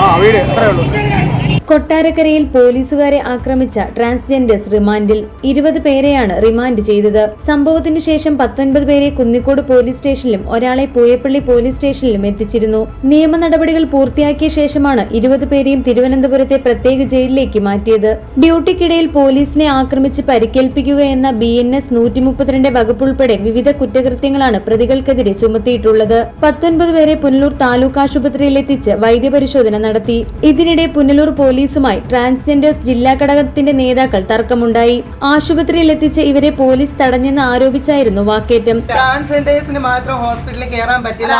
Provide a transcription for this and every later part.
ആ വീട് ഇത്രയേ കൊട്ടാരക്കരയിൽ പോലീസുകാരെ ആക്രമിച്ച ട്രാൻസ്ജെൻഡേഴ്സ് റിമാൻഡിൽ ഇരുപത് പേരെയാണ് റിമാൻഡ് ചെയ്തത്. സംഭവത്തിന് ശേഷം പത്തൊൻപത് പേരെ കുന്നിക്കോട് പോലീസ് സ്റ്റേഷനിലും ഒരാളെ പൂയപ്പള്ളി പോലീസ് സ്റ്റേഷനിലും എത്തിച്ചിരുന്നു. നിയമ നടപടികൾ പൂർത്തിയാക്കിയ ശേഷമാണ് ഇരുപത് പേരെയും തിരുവനന്തപുരത്തെ പ്രത്യേക ജയിലിലേക്ക് മാറ്റിയത്. ഡ്യൂട്ടിക്കിടയിൽ പോലീസിനെ ആക്രമിച്ച് പരിക്കേൽപ്പിക്കുക എന്ന ബി എൻ എസ് നൂറ്റി മുപ്പത്തിരണ്ട് വകുപ്പ് ഉൾപ്പെടെ വിവിധ കുറ്റകൃത്യങ്ങളാണ് പ്രതികൾക്കെതിരെ ചുമത്തിയിട്ടുള്ളത്. പത്തൊൻപത് പേരെ പുനലൂർ താലൂക്ക് ആശുപത്രിയിലെത്തിച്ച് വൈദ്യപരിശോധന നടത്തി. ഇതിനിടെ പുനലൂർ പോലീസുമായി ട്രാൻസ്ജെൻഡേഴ്സ് ജില്ലാ ഘടകത്തിന്റെ നേതാക്കൾ തർക്കമുണ്ടായി. ആശുപത്രിയിൽ എത്തിച്ച് ഇവരെ പോലീസ് തടഞ്ഞെന്ന് ആരോപിച്ചായിരുന്നു വാക്കേറ്റം. ട്രാൻസ്ജെൻഡേഴ്സിന് മാത്രം ഹോസ്പിറ്റലിൽ കയറാൻ പറ്റില്ല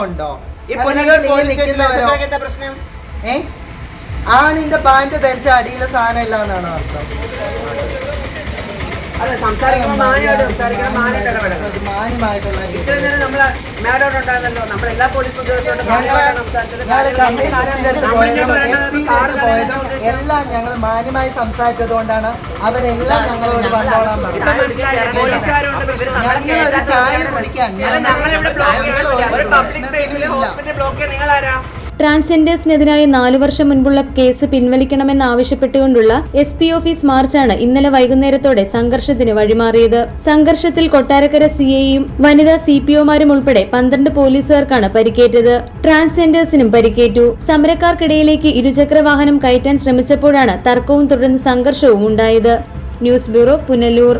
ഉണ്ടോ ഈ നിൽക്കുന്നവരോ പ്രശ്നം? ഏ? ആണിന്റെ പാന്റ് ധരിച്ച അടിയിലെ സാധനം ഇല്ല എന്നാണ് അർത്ഥം. മാന്യമായിട്ടുള്ള എല്ലാ ഞങ്ങൾ അടുത്ത് പോയതും എസ് അടുത്ത് പോയതും എല്ലാം മാന്യമായി സംസാരിച്ചത് കൊണ്ടാണ് അവരെല്ലാം ഞങ്ങളോട് വന്നോളാൻ ഇപ്പൊ പറഞ്ഞത്. ഒരു ചായ കുടിക്കാൻ. ഞങ്ങൾ ട്രാൻസ്ജെൻഡേഴ്സിനെതിരായ നാലു വർഷം മുൻപുള്ള കേസ് പിൻവലിക്കണമെന്നാവശ്യപ്പെട്ടുകൊണ്ടുള്ള എസ് പി ഓഫീസ് മാർച്ചാണ് ഇന്നലെ വൈകുന്നേരത്തോടെ സംഘർഷത്തിന് വഴിമാറിയത്. സംഘർഷത്തിൽ കൊട്ടാരക്കര സി ഐയും വനിതാ സി പി ഒമാരും ഉൾപ്പെടെ പന്ത്രണ്ട് പോലീസുകാർക്കാണ് പരിക്കേറ്റത്. ട്രാൻസ്ജെൻഡേഴ്സിനും പരിക്കേറ്റു. സമരക്കാർക്കിടയിലേക്ക് ഇരുചക്ര വാഹനം കയറ്റാൻ ശ്രമിച്ചപ്പോഴാണ് തർക്കവും തുടർന്ന് സംഘർഷവും ഉണ്ടായത്. News bureau Punalur.